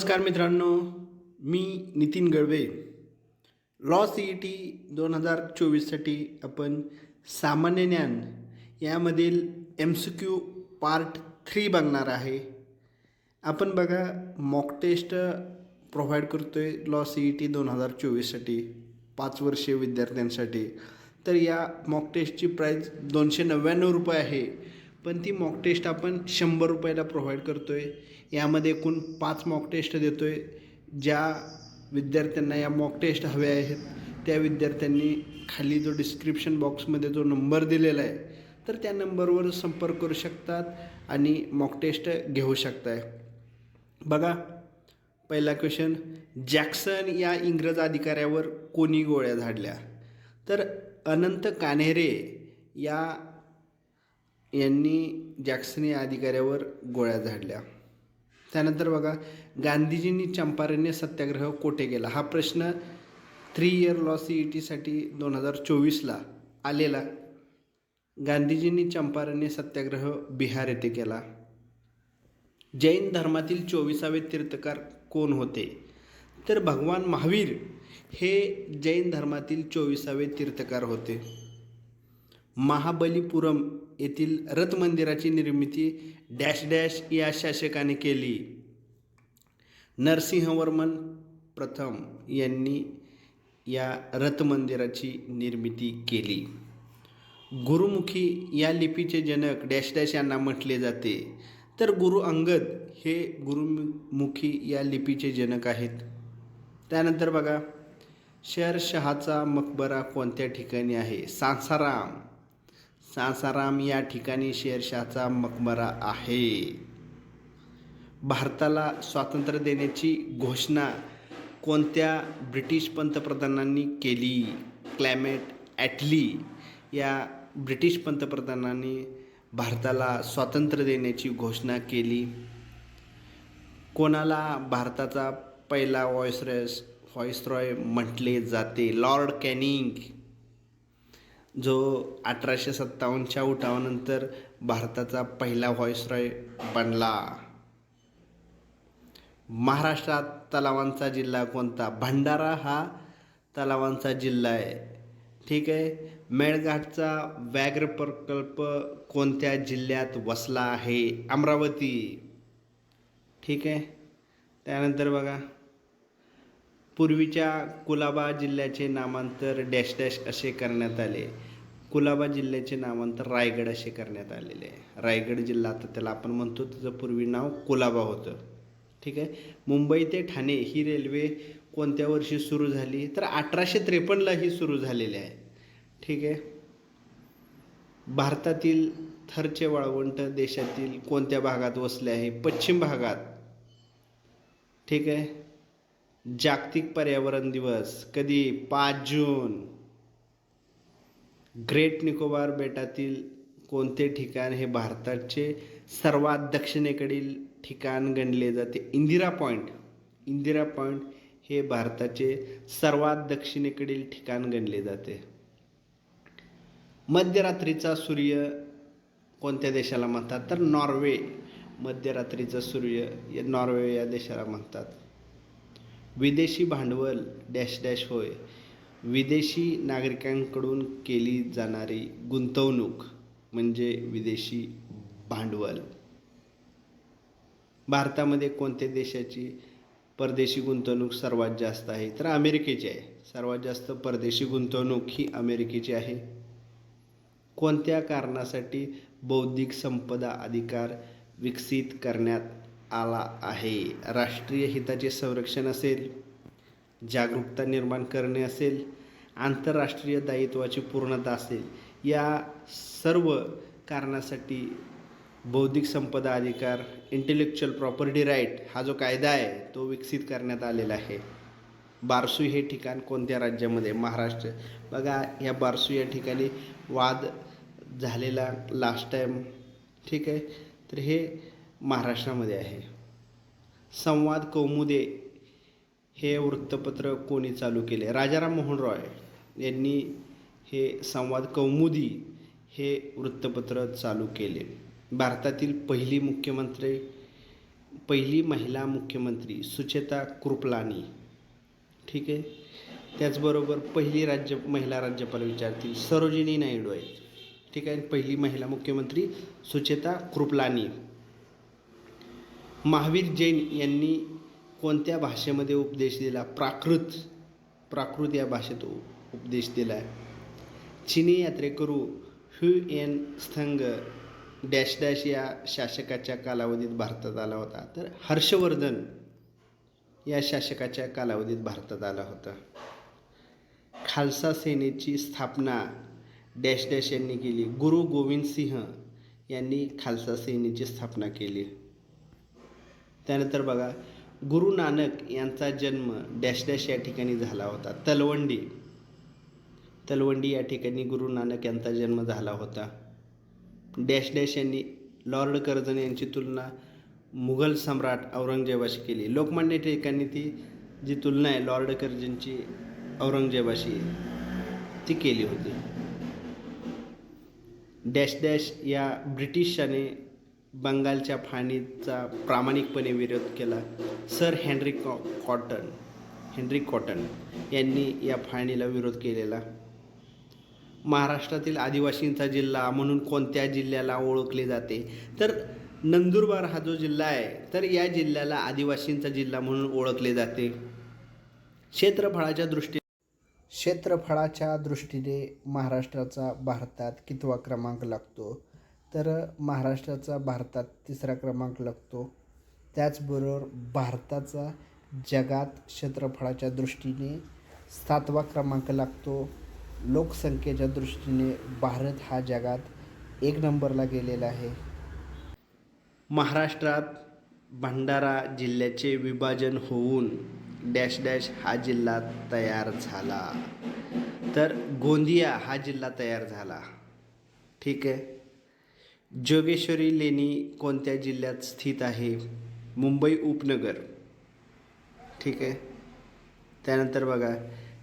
नमस्कार मित्रांनो मी Nitin Galve law C E T दोन हजार चोवीससाठी आपण सामान्य ज्ञान यामधील M C Q part three बघणार आहे. आपण बघा मॉक टेस्ट प्रोव्हाइड करतो आहे लॉ सी ई टी दोन हजार चोवीससाठी पाच वर्षीय विद्यार्थ्यांसाठी. तर या मॉक टेस्टची प्राईज दोनशे नव्याण्णव रुपये आहे. पण ती मॉक टेस्ट आपण शंभर रुपयाला प्रोव्हाइड करतो आहे यामध्ये एकूण पाच मॉक टेस्ट देतो आहे ज्या विद्यार्थ्यांना या मॉक टेस्ट हव्या आहेत त्या विद्यार्थ्यांनी खाली जो डिस्क्रिप्शन बॉक्समध्ये जो नंबर दिलेला आहे तर त्या नंबरवर संपर्क करू शकतात आणि मॉक टेस्ट घेऊ शकताय. बघा पहिला क्वेश्चन जॅक्सन या इंग्रज अधिकाऱ्यावर कोणी गोळ्या झाडल्या? तर अनंत कान्हेरे या यांनी जॅक्सन या अधिकाऱ्यावर गोळ्या झाडल्या. त्यानंतर बघा गांधीजींनी चंपारण्य सत्याग्रह कोठे केला? हा प्रश्न three year law C E टीसाठी दोन हजार चोवीसला आलेला. गांधीजींनी चंपारण्य सत्याग्रह बिहार येथे केला. जैन धर्मातील चोवीसावे तीर्थकार कोण होते? तर भगवान महावीर हे जैन धर्मातील चोवीसावे तीर्थकार होते. महाबलीपुरम येथील रथ मंदिराची निर्मिती डॅश डॅश या शासकाने केली. नरसिंहवर्मन प्रथम यांनी या रथ मंदिराची निर्मिती केली. गुरुमुखी या लिपीचे जनक डॅश डॅश यांना म्हटले जाते. तर गुरु अंगद हे गुरुमुखी या लिपीचे जनक आहेत. त्यानंतर बघा शेरशहाचा मकबरा कोणत्या ठिकाणी आहे? सांसाराम. सासाराम या ठिकाणी शेरशाहचा मकबरा आहे. भारताला स्वातंत्र्य देण्याची घोषणा कोणत्या ब्रिटिश पंतप्रधानांनी केली? क्लायमेट ॲटली या ब्रिटिश पंतप्रधानांनी भारताला स्वातंत्र्य देण्याची घोषणा केली. कोणाला भारताचा पहिला व्हॉइसरेस व्हॉइसरॉय म्हटले जाते? Lord Canning. जो अठराशे सत्तावन्नच्या उठावानंतर भारताचा पहिला व्हॉइसरॉय बनला. महाराष्ट्रात तलावांचा जिल्हा कोणता? भंडारा हा तलावांचा जिल्हा आहे. ठीक आहे? मेळघाटचा व्याघ्र प्रकल्प कोणत्या जिल्ह्यात वसला आहे? अमरावती. ठीक आहे? त्यानंतर बघा. पूर्वीच्या कुलाबा जिल्ह्याचे नामांतर डॅश डॅश असे करण्यात आले. कुलाबा जिल्ह्याचे नामांतर रायगड असे करण्यात आलेले. आहे रायगड जिल्हा आता त्याला आपण म्हणतो त्याचं पूर्वी नाव कुलाबा होतं. ठीक आहे? मुंबई ते ठाणे ही रेल्वे कोणत्या वर्षी सुरू झाली? तर अठराशे त्रेपन्नला ही सुरू झालेली आहे. ठीक आहे? भारतातील थरचे वाळवंट देशातील कोणत्या भागात वसले आहे? पश्चिम भागात. ठीक आहे? जागतिक पर्यावरण दिवस कधी पाच जून. ग्रेट निकोबार बेटातील कोणते ठिकाण हे भारताचे सर्वात दक्षिणेकडील ठिकाण गणले जाते? इंदिरा पॉईंट इंदिरा पॉईंट हे भारताचे सर्वात दक्षिणेकडील ठिकाण गणले जाते. मध्यरात्रीचा सूर्य कोणत्या देशाला म्हणतात? तर नॉर्वे. मध्यरात्रीचा सूर्य या नॉर्वे या देशाला म्हणतात. विदेशी भांडवल डॅश डॅश होय. विदेशी नागरिकांकडून केली जाणारी गुंतवणूक म्हणजे विदेशी भांडवल. भारतामध्ये कोणत्या देशाची परदेशी गुंतवणूक सर्वात जास्त आहे? तर अमेरिकेची आहे. सर्वात जास्त परदेशी गुंतवणूक ही अमेरिकेची आहे. कोणत्या कारणासाठी बौद्धिक संपदा अधिकार विकसित करण्यात आला आहे. राष्ट्रीय हिताचे संरक्षण असेल जागरूकता निर्माण करणे असेल आंतरराष्ट्रीय दायित्वाची पूर्णता असेल या सर्व कारणासाठी बौद्धिक संपदा अधिकार इंटेलेक्च्युअल प्रॉपर्टी राईट हा जो कायदा आहे तो विकसित करण्यात आलेला आहे. बारसू हे ठिकाण कोणत्या राज्यामध्ये? महाराष्ट्र. बघा या बारसू या ठिकाणी वाद झालेला लास्ट टाईम ठीक आहे? तर हे महाराष्ट्रामध्ये आहे. संवाद कौमुदे हे वृत्तपत्र कोणी चालू केले? राजाराम मोहन रॉय यांनी हे संवाद कौमुदी हे वृत्तपत्र चालू केले. भारतातील पहिली मुख्यमंत्री पहिली महिला मुख्यमंत्री सुचेता कृपलानी ठीक आहे? त्याचबरोबर पहिली राज्य महिला राज्यपाल विचारतील सरोजिनी नायडू आहेत. ठीक आहे? पहिली महिला मुख्यमंत्री सुचेता कृपलानी महावीर जैन यांनी कोणत्या भाषेमध्ये उपदेश दिला? प्राकृत प्राकृत या भाषेत उपदेश दिला आहे. चिनी यात्रेकरू Hiuen Tsang dash dash या शासकाच्या कालावधीत भारतात आला होता. तर हर्षवर्धन या शासकाच्या कालावधीत भारतात आला होता. खालसा सेनेची स्थापना डॅश डॅश यांनी केली. गुरु गोविंद सिंह यांनी खालसा सेनेची स्थापना केली. त्यानंतर बघा गुरु नानक यांचा जन्म डॅश डॅश या ठिकाणी झाला होता. तलवंडी. तलवंडी या ठिकाणी गुरु नानक यांचा जन्म झाला होता. डॅश डॅश यांनी लॉर्ड कर्जन यांची तुलना मुघल सम्राट औरंगजेबाशी केली. लोकमान्य टिळकांनी ती जी तुलना आहे लॉर्ड कर्जनची औरंगजेबाशी ती केली होती. डॅश डॅश या ब्रिटिशाने बंगालच्या फाळणीचा प्रामाणिकपणे विरोध केला. सर हेनरी कॉ कॉटन हेनरी कॉटन यांनी या फाळणीला विरोध केलेला. महाराष्ट्रातील आदिवासींचा जिल्हा म्हणून कोणत्या जिल्ह्याला ओळखले जाते? तर नंदुरबार हा जो जिल्हा आहे तर या जिल्ह्याला आदिवासींचा जिल्हा म्हणून ओळखले जाते. क्षेत्रफळाच्या दृष्टी क्षेत्रफळाच्या दृष्टीने महाराष्ट्राचा भारतात कितवा क्रमांक लागतो? तर महाराष्ट्राचा भारतात तिसरा क्रमांक लागतो. त्याचबरोबर भारताचा जगात क्षेत्रफळाच्या दृष्टीने सातवा क्रमांक लागतो. लोकसंख्येच्या दृष्टीने भारत हा जगात एक नंबरला गेलेला आहे. महाराष्ट्रात भंडारा जिल्ह्याचे विभाजन होऊन डॅश डॅश हा जिल्हा तयार झाला. तर गोंदिया हा जिल्हा तयार झाला. ठीक आहे? जोगेश्वरी लेणी कोणत्या जिल्ह्यात स्थित आहे? मुंबई उपनगर. ठीक आहे? त्यानंतर बघा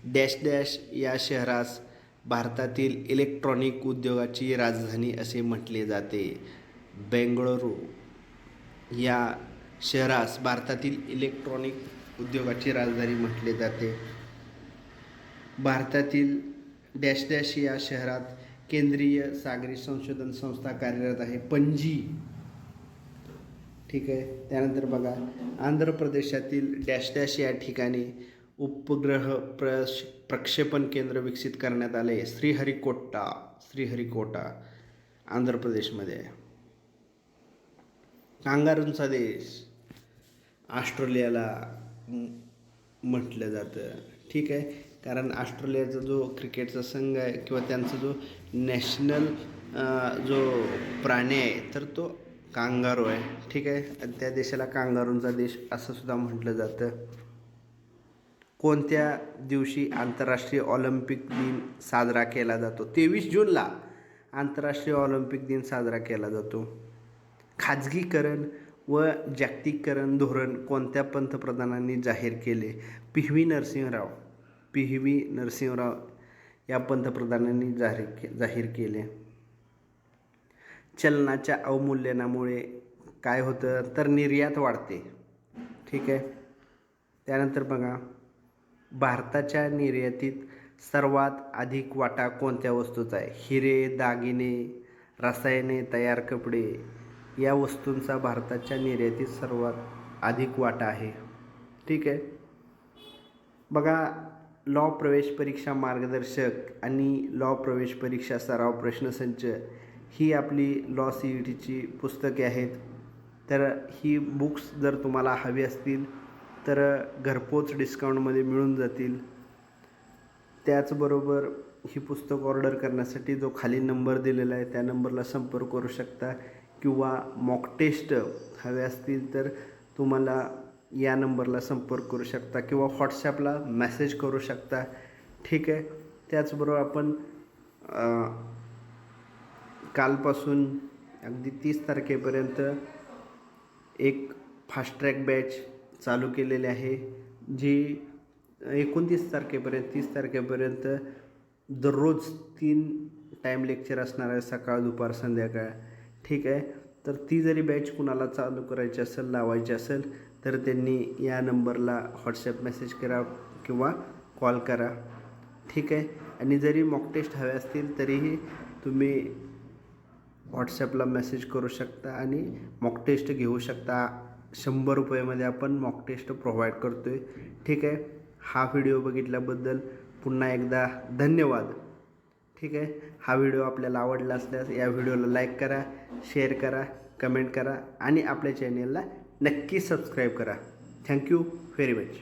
डॅश डॅश या शहरास भारतातील इलेक्ट्रॉनिक उद्योगाची राजधानी असे म्हटले जाते. बेंगळुरू या शहरास भारतातील इलेक्ट्रॉनिक उद्योगाची राजधानी म्हटले जाते. भारतातील डॅश डॅश या शहरात केंद्रीय सागरी संशोधन संस्था कार्यरत आहे पणजी. ठीक आहे? त्यानंतर बघा आंध्र प्रदेशातील डॅश डॅश या ठिकाणी उपग्रह प्रश प्रक्षेपण केंद्र विकसित करण्यात आले. श्रीहरिकोटा श्रीहरिकोटा आंध्र प्रदेशमध्ये. कांगारूंचा देश ऑस्ट्रेलियाला म्हटलं जातं. ठीक आहे? कारण ऑस्ट्रेलियाचा जो क्रिकेटचा संघ आहे किंवा त्यांचा जो नॅशनल जो प्राणी आहे तर तो कांगारू आहे. ठीक आहे? त्या देशाला कांगारूंचा देश असं सुद्धा म्हटलं जातं. कोणत्या दिवशी आंतरराष्ट्रीय ऑलिम्पिक दिन साजरा केला जातो? तेवीस जूनला आंतरराष्ट्रीय ऑलिम्पिक दिन साजरा केला जातो. खाजगीकरण व जागतिकीकरण धोरण कोणत्या पंतप्रधानांनी जाहीर केले? P V Narasimha Rao. P V Narasimha Rao या पंतप्रधानांनी जाहीर के जाहीर केले. चलनाच्या अवमूल्यनामुळे काय होतं तर निर्यात वाढते. ठीक आहे? त्यानंतर बघा भारताच्या निर्यातीत सर्वात अधिक वाटा कोणत्या वस्तूचा आहे? हिरे दागिने रसायने तयार कपडे या वस्तूंचा भारताच्या निर्यातीत सर्वात अधिक वाटा आहे. ठीक आहे? बघा लॉ प्रवेश परीक्षा मार्गदर्शक आणि लॉ प्रवेश परीक्षा सराव प्रश्नसंच ही आपली लॉ सी ई टीची पुस्तके आहेत. तर ही बुक्स जर तुम्हाला हवी असतील तर घरपोच डिस्काउंटमध्ये मिळून जातील. त्याचबरोबर ही पुस्तक ऑर्डर करण्यासाठी जो खाली नंबर दिलेला आहे त्या नंबरला संपर्क करू शकता किंवा मॉक टेस्ट हवे असतील तर तुम्हाला या नंबरला संपर्क करू शकता किंवा व्हॉट्सॲपला मेसेज करू शकता. ठीक आहे? त्याचबरोबर आपण कालपासून अगदी तीस तारखेपर्यंत एक फास्ट ट्रॅक बॅच चालू केलेली आहे जी एकोणतीस तारखेपर्यंत तीस तारखेपर्यंत दररोज तीन टाईम लेक्चर असणार आहे सकाळ दुपार संध्याकाळ. ठीक आहे? तर ती जरी बॅच कुणाला चालू करायची असेल लावायची असेल तर त्यांनी या नंबरला व्हॉट्सॲप मेसेज करा किंवा कॉल करा. ठीक आहे? आणि जरी मॉक टेस्ट हवे असतील तरीही तुम्ही व्हॉट्सॲपला मेसेज करू शकता आणि मॉक टेस्ट घेऊ शकता. शंभर रुपयामध्ये आपण मॉक टेस्ट प्रोव्हाइड करतो आहे ठीक आहे? हा व्हिडिओ बघितल्याबद्दल पुन्हा एकदा धन्यवाद. ठीक आहे? हा व्हिडिओ आपल्याला आवडला असल्यास या व्हिडिओला लाईक करा शेअर करा कमेंट करा आणि आपल्या चॅनेलला नक्की सबस्क्राईब करा. Thank you very much